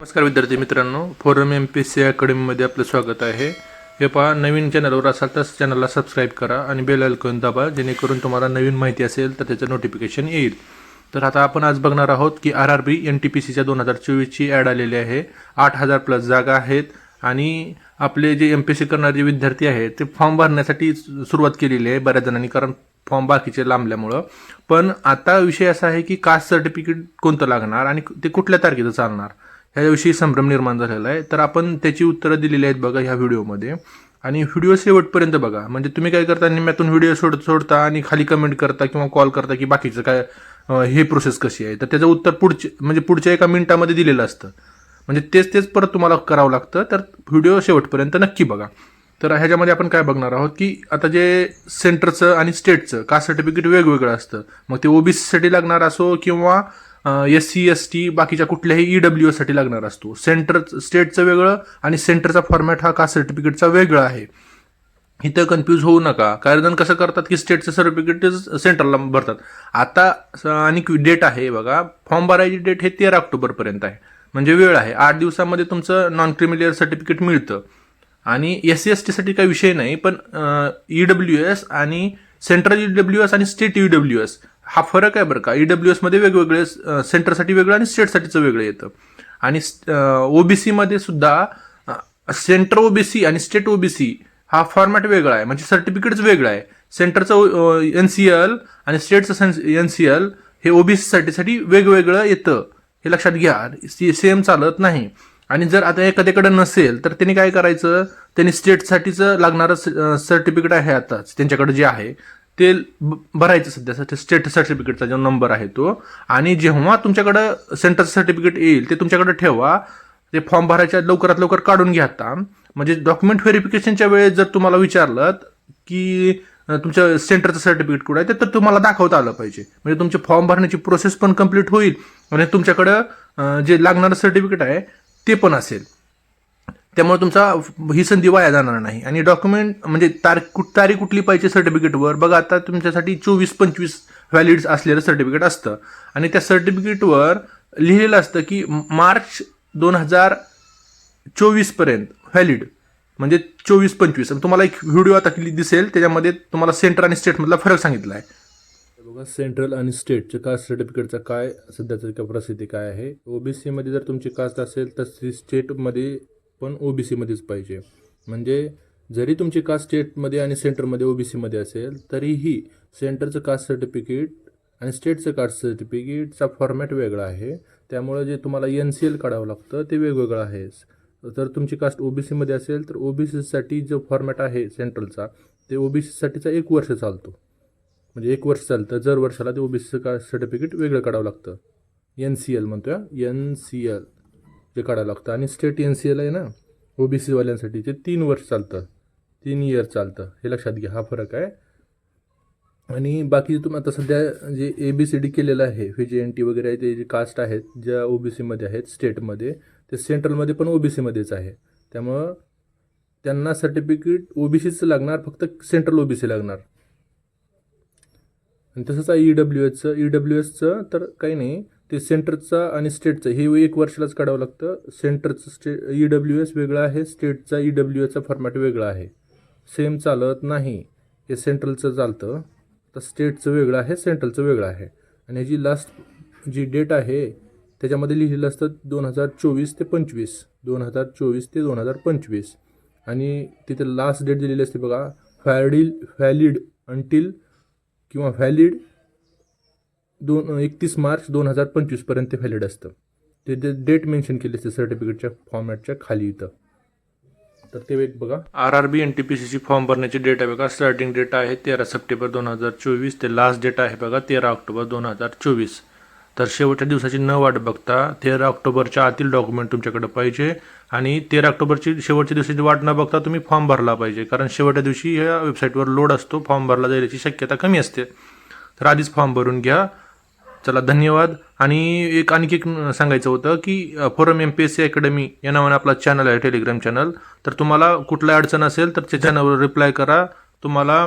नमस्कार विद्यार्थी मित्रांनो फोरम एम पी सी अकॅडमीमध्ये आपलं स्वागत आहे. हे पहा नवीन चॅनलवर असाल तर चॅनलला सबस्क्राईब करा आणि बेल आयकॉन दाबा जेणेकरून तुम्हाला नवीन माहिती असेल तर त्याचं नोटिफिकेशन येईल. तर आता आपण आज बघणार आहोत की R R B N T P सीच्या दोन हजार चोवीसची ॲड आलेली आहे. आठ हजार प्लस जागा आहेत आणि आपले जे एम पी सी करणारे जे विद्यार्थी आहेत ते फॉर्म भरण्यासाठी सुरुवात केलेली आहे बऱ्याच जणांनी कारण फॉर्म बाकीचे लांबल्यामुळं. पण आता विषय असा आहे की कास्ट सर्टिफिकेट कोणतं लागणार आणि ते कुठल्या तारखेचं चालणार? ह्याविषयी संभ्रम निर्माण झालेला आहे. तर आपण त्याची उत्तरं दिलेली आहेत बघा ह्या व्हिडिओमध्ये. आणि व्हिडिओ शेवटपर्यंत बघा. म्हणजे तुम्ही काय करता निम्यातून व्हिडिओ सोड सोडता आणि खाली कमेंट करता किंवा कॉल करता की बाकीचं काय हे प्रोसेस कशी आहे? तर त्याचं उत्तर पुढचे म्हणजे पुढच्या एका मिनिटामध्ये दिलेलं असतं. म्हणजे तेच तेच परत तुम्हाला करावं लागतं. तर व्हिडिओ शेवटपर्यंत नक्की बघा. तर ह्याच्यामध्ये आपण काय बघणार आहोत की आता जे सेंटरचं आणि स्टेटचं कास्ट सर्टिफिकेट वेगवेगळं असतं. मग ते ओबीसीसाठी लागणार असो किंवा एस सी एस टी बाकीच्या कुठल्याही ई डब्ल्यू साठी लागणार असतो. सेंटर स्टेटचं वेगळं आणि सेंटरचा फॉर्मॅट हा कास्ट सर्टिफिकेटचा वेगळा आहे. इथं कन्फ्यूज होऊ नका. कारण कसं करतात की स्टेटचं सर्टिफिकेट सेंटरला भरतात. आता स- आणि डेट आहे बघा. फॉर्म भरायची डेट हे तेरा ऑक्टोबरपर्यंत आहे. म्हणजे वेळ आहे. आठ दिवसामध्ये तुमचं नॉन क्रिमिलियर सर्टिफिकेट मिळतं. आणि एस सी एस टीसाठी काही विषय नाही पण ई डब्ल्यू एस आणि सेंट्रल ई डब्ल्यू एस आणि स्टेट ई डब्ल्यू एस हा फरक आहे बरं का. ई डब्ल्यू एसमध्ये वेगवेगळे सेंटरसाठी वेगळं आणि स्टेटसाठीचं वेगळं येतं. आणि ओबीसीमध्ये सुद्धा सेंटर ओबीसी आणि स्टेट ओबीसी हा फॉर्मॅट वेगळा आहे. म्हणजे सर्टिफिकेटच वेगळं आहे. सेंटरचं एन सी एल आणि स्टेटचं एन सी एल हे ओबीसी साठी वेगवेगळं येतं. हे लक्षात घ्या. सेम चालत नाही. आणि जर आता एखाद्याकडे नसेल तर त्यांनी काय करायचं? त्यांनी स्टेटसाठीचं लागणारं सर्टिफिकेट आहे आताच त्यांच्याकडे जे आहे ते भरायचं सध्या स्टेट सर्टिफिकेटचा जो नंबर आहे तो. आणि जेव्हा तुमच्याकडं सेंटरचं सर्टिफिकेट येईल ते तुमच्याकडे ठेवा ते फॉर्म भरायच्या लवकरात लवकर काढून घ्या आता. म्हणजे डॉक्युमेंट व्हेरिफिकेशनच्या वेळेस जर तुम्हाला विचारलं की तुमच्या सेंटरचं सर्टिफिकेट कुठं आहे ते तर तुम्हाला दाखवता आलं पाहिजे. म्हणजे तुमचे फॉर्म भरण्याची प्रोसेस पण कंप्लीट होईल आणि तुमच्याकडं जे लागणारं सर्टिफिकेट आहे ते पण असेल. त्यामुळे तुमचा ही संधी वाया जाणार नाही. आणि डॉक्युमेंट म्हणजे तार कुठ तारीख कुठली पाहिजे सर्टिफिकेटवर बघा आता तुमच्यासाठी चोवीस पंचवीस व्हॅलिड असलेलं सर्टिफिकेट असतं. आणि त्या सर्टिफिकेटवर लिहिलेलं असतं की मार्च दोन हजार चोवीसपर्यंत व्हॅलिड म्हणजे चोवीस पंचवीस. आणि तुम्हाला एक व्हिडिओ आता दिसेल त्याच्यामध्ये तुम्हाला सेंटर आणि स्टेटमधला फरक सांगितला आहे. बघा सेंट्रल आणि स्टेटच्या कास्ट सर्टिफिकेटचा काय सध्याचा काय प्रसिद्धी काय आहे? ओबीसीमध्ये जर तुमची कास्ट असेल तर ती स्टेटमध्ये पण ओबीसीमध्येच पाहिजे. म्हणजे जरी तुमची कास्ट स्टेटमध्ये आणि सेंटरमध्ये ओबीसीमध्ये असेल तरीही सेंटरचं कास्ट सर्टिफिकेट आणि स्टेटचं कास्ट सर्टिफिकेटचा फॉर्मॅट वेगळा आहे. त्यामुळे जे तुम्हाला एन सी एल काढावं लागतं ते वेगवेगळं आहे. तर तुमची कास्ट ओबीसीमध्ये असेल तर ओबीसीसाठी जो फॉर्मॅट आहे सेंट्रलचा ते ओबीसीसाठीचा एक वर्ष चालतो. म्हणजे एक वर्ष चालतं. जर वर्षाला ते ओबीसीचं का सर्टिफिकेट वेगळं काढावं लागतं. एन सी एल म्हणतोय एन सी एल ते काढावं लागतं. आणि स्टेट एन सी एल आहे ना ओबीसीवाल्यांसाठी ते तीन वर्ष चालतं. तीन इयर चालतं. हे लक्षात घ्या. हा फरक आहे. आणि बाकी तुम्ही आता सध्या जे ए बी सी डी केलेलं आहे व्ही जे एन टी वगैरे आहे ते जे कास्ट आहेत ज्या ओ बी सीमध्ये आहेत स्टेटमध्ये ते सेंट्रलमध्ये पण ओ बी सीमध्येच आहे. त्यामुळं त्यांना सर्टिफिकेट ओ बी सीचं लागणार फक्त सेंट्रल ओ बी सी लागणार. आणि तसंच आहे ई डब्ल्यू एचचं ई डब्ल्यू एसचं तर काही नाही. ते सेंटरचा आणि स्टेटचं. हे एक वर्षालाच काढावं लागतं. सेंटरचं स्टे ई डब्ल्यू एस वेगळं आहे. स्टेटचा ई डब्ल्यू एचा फॉर्मॅट वेगळा आहे. सेम चालत नाही. हे सेंट्रलचं चालतं. तर स्टेटचं वेगळं आहे. सेंट्रलचं वेगळं आहे. आणि ह्याची लास्ट जी डेट आहे त्याच्यामध्ये लिहिलेलं असतं दोन हजार चोवीस ते पंचवीस. दोन हजार चोवीस ते दोन हजार पंचवीस. आणि तिथे लास्ट डेट दिलेली असते बघा. व्हॅलिड व्हॅलिड अंटील किंवा व्हॅलिड दोन एकतीस मार्च दोन हजार पंचवीसपर्यंत ते व्हॅलिड असतं. ते ते डेट मेन्शन केली असते सर्टिफिकेटच्या फॉर्मॅटच्या खाली इथं. तर ते एक बघा. R R B N T P सीची फॉर्म भरण्याची डेट आहे बघा. स्टार्टिंग डेट आहे तेरा सप्टेंबर दोन हजार चोवीस. ते लास्ट डेट आहे बघा तेरा ऑक्टोबर दोन हजार चोवीस. तर शेवटच्या दिवसाची न वाट बघता तेरा ऑक्टोबरच्या आतील डॉक्युमेंट तुमच्याकडे पाहिजे आणि तेरा ऑक्टोबरची शेवटच्या दिवसाची वाट न बघता तुम्ही फॉर्म भरला पाहिजे. कारण शेवटच्या दिवशी या वेबसाईटवर लोड असतो फॉर्म भरला जाण्याची शक्यता कमी असते. तर आधीच फॉर्म भरून घ्या. चला धन्यवाद. आणि एक आणखी एक सांगायचं होतं की forum M P S C academy या नावाने आपला चॅनल आहे टेलिग्राम चॅनल तर तुम्हाला कुठला अडचण असेल तर त्या चॅनलवर रिप्लाय करा. तुम्हाला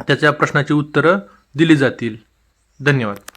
त्याच्या प्रश्नाची उत्तरं दिली जातील. धन्यवाद.